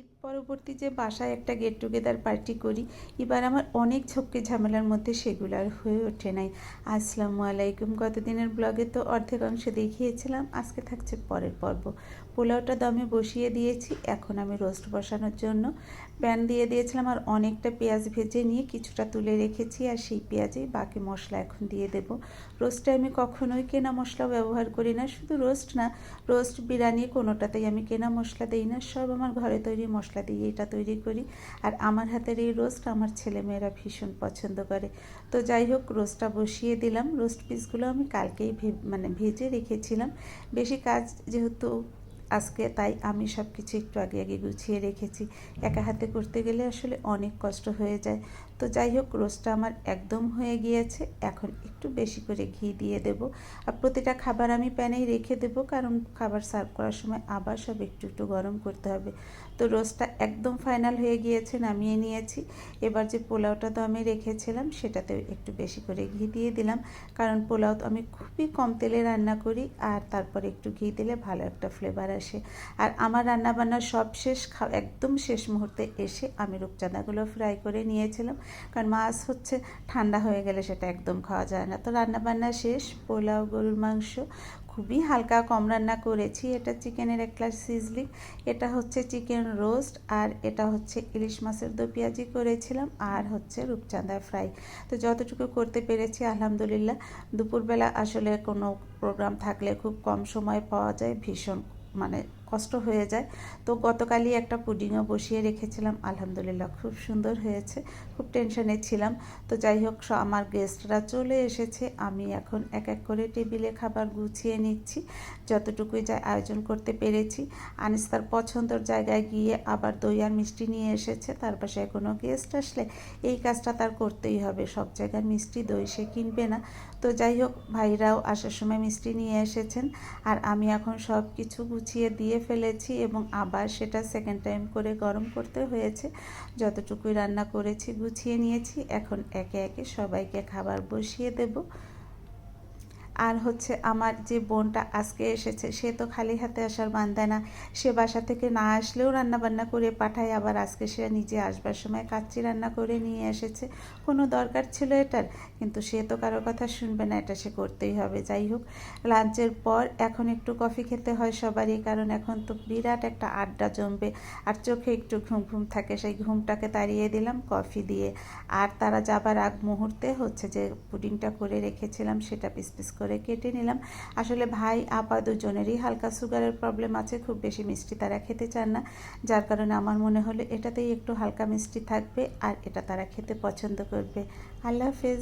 ঈদ পরবর্তী যে বাসায় একটা গেট টুগেদার পার্টি করি, এবার আমার অনেক ঝক্কি ঝামেলার মধ্যে সেগুলো আর হয়ে ওঠে নাই। আসসালামু আলাইকুম। গতদিনের ব্লগে তো অর্ধেক অংশ দেখিয়েছিলাম, আজকে থাকছে পরের পর্ব। পোলাওটা দমে বসিয়ে দিয়েছি, এখন আমি রোস্ট বসানোর জন্য। প্যান দিয়ে দিয়েছিলাম আর অনেকটা পেঁয়াজ ভেজে নিয়ে কিছুটা তুলে রেখেছি আর সেই পেঁয়াজেই বাকি মশলা এখন দিয়ে দেব। রোস্টে আমি কখনোই কেনা মশলা ব্যবহার করি না, শুধু রোস্ট না রোস্ট বিরিয়ানি কোনোটাতেই আমি কেনা মশলা দিই না, সব আমার ঘরে তৈরি মশলা দিয়ে এটা তৈরি করি। আর আমার হাতের এই রোস্ট আমার ছেলেমেয়েরা ভীষণ পছন্দ করে। তো যাই হোক, রোস্টটা বসিয়ে দিলাম। রোস্ট পিসগুলো আমি কালকেই মানে ভেজে রেখেছিলাম। বেশি কাজ যেহেতু আজকে তাই আমি সব কিছু একটু আগে আগে গুছিয়ে রেখেছি। একা হাতে করতে গেলে আসলে অনেক কষ্ট হয়ে যায়। তো যাই হোক রোস্টটা আমার একদম হয়ে গিয়েছে। এখন একটু বেশি করে ঘি দিয়ে দেব। আর প্রতিটা খাবার আমি প্যানেই রেখে দেব, কারণ খাবার সার্ভ করার সময় আবার সব একটু একটু গরম করতে হবে। তো রোস্টটা একদম ফাইনাল হয়ে গিয়েছে, নামিয়ে নিয়েছি। এবার যে পোলাওটা তো আমি রেখেছিলাম সেটাতে একটু বেশি করে ঘি দিয়ে দিলাম। কারণ পোলাও তো আমি খুবই কম তেলে রান্না করি, আর তারপর একটু ঘি দিলে ভালো একটা ফ্লেভার আসে। আর আমার রান্না বান্না সব শেষ একদম শেষ মুহূর্তে এসে আমি রূপচাঁদাগুলো ফ্রাই করে নিয়েছিলাম। কারণ মাছ হচ্ছে ঠান্ডা হয়ে গেলে সেটা একদম খাওয়া যায় না। তো রান্না বান্না শেষ, পোলাও, গরুর মাংস, খুবই হালকা কম রান্না করেছি। এটা চিকেনের এক গ্লাস সিজলিং এটা হচ্ছে চিকেন রোস্ট আর এটা হচ্ছে ইলিশ মাছের দো পেঁয়াজি করেছিলাম, আর হচ্ছে রূপচাঁদা ফ্রাই তো যতটুকু করতে পেরেছি, আলহামদুলিল্লাহ। দুপুরবেলা আসলে কোনো প্রোগ্রাম থাকলে খুব কম সময় পাওয়া যায়, ভীষণ মানে কষ্ট হয়ে যায়। তো গতকালই একটা পুডিংও বসিয়ে রেখেছিলাম। আলহামদুলিল্লাহ খুব সুন্দর হয়েছে, খুব টেনশনে ছিলাম। তো যাই হোক আমার গেস্টরা চলে এসেছে। আমি এখন এক এক করে টেবিলে খাবার গুছিয়ে নিচ্ছি। যতটুকুই যা আয়োজন করতে পেরেছি। আনিস তার পছন্দর জায়গায় গিয়ে আবার দই আর মিষ্টি নিয়ে এসেছে। তার পাশে কোনো গেস্ট আসলে এই কাজটা তার করতেই হবে। সব জায়গায় মিষ্টি দই সে কিনবে না। তো যাই হোক, ভাইরাও আসার সময় মিষ্টি নিয়ে এসেছেন। আর আমি এখন সব কিছু গুছিয়ে দিয়ে ফেলেছি এবং আবার সেটা সেকেন্ড টাইম করে গরম করতে হয়েছে। যতটুকুই রান্না করেছি, গুছিয়ে নিয়েছি। এখন একে একে সবাইকে খাবার বসিয়ে দেব। আর হচ্ছে আমার যে বোনটা আজকে এসেছে, সে তো খালি হাতে আসার বান্দা না। সে বাসা থেকে না আসলেও রান্না বান্না করে পাঠায়, আবার আজকে সে নিজে আসবার সময় কাচ্চি রান্না করে নিয়ে এসেছে। কোনো দরকার ছিল এটার? কিন্তু সে তো কারও কথা শুনবে না, এটা সে করতেই হবে। যাই হোক, লাঞ্চের পর এখন একটু কফি খেতে হয় সবারই, কারণ এখন তো বিরাট একটা আড্ডা জমবে। আর চোখে একটু ঘুম ঘুম থাকে, সেই ঘুমটাকে তাড়িয়ে দিলাম কফি দিয়ে। আর তারা যাবার আগ মুহূর্তে হচ্ছে যে পুডিংটা করে রেখেছিলাম, সেটা পিস পিস করে কেটে নিলাম। আসলে ভাই, আপা দুজনেরই হালকা সুগারের প্রবলেম আছে, খুব বেশি মিষ্টি তারা খেতে চান না। যার কারণে আমার মনে হলো এটাতেই একটু হালকা মিষ্টি থাকবে আর এটা তারা খেতে পছন্দ করবে। আল্লাহ হাফেজ।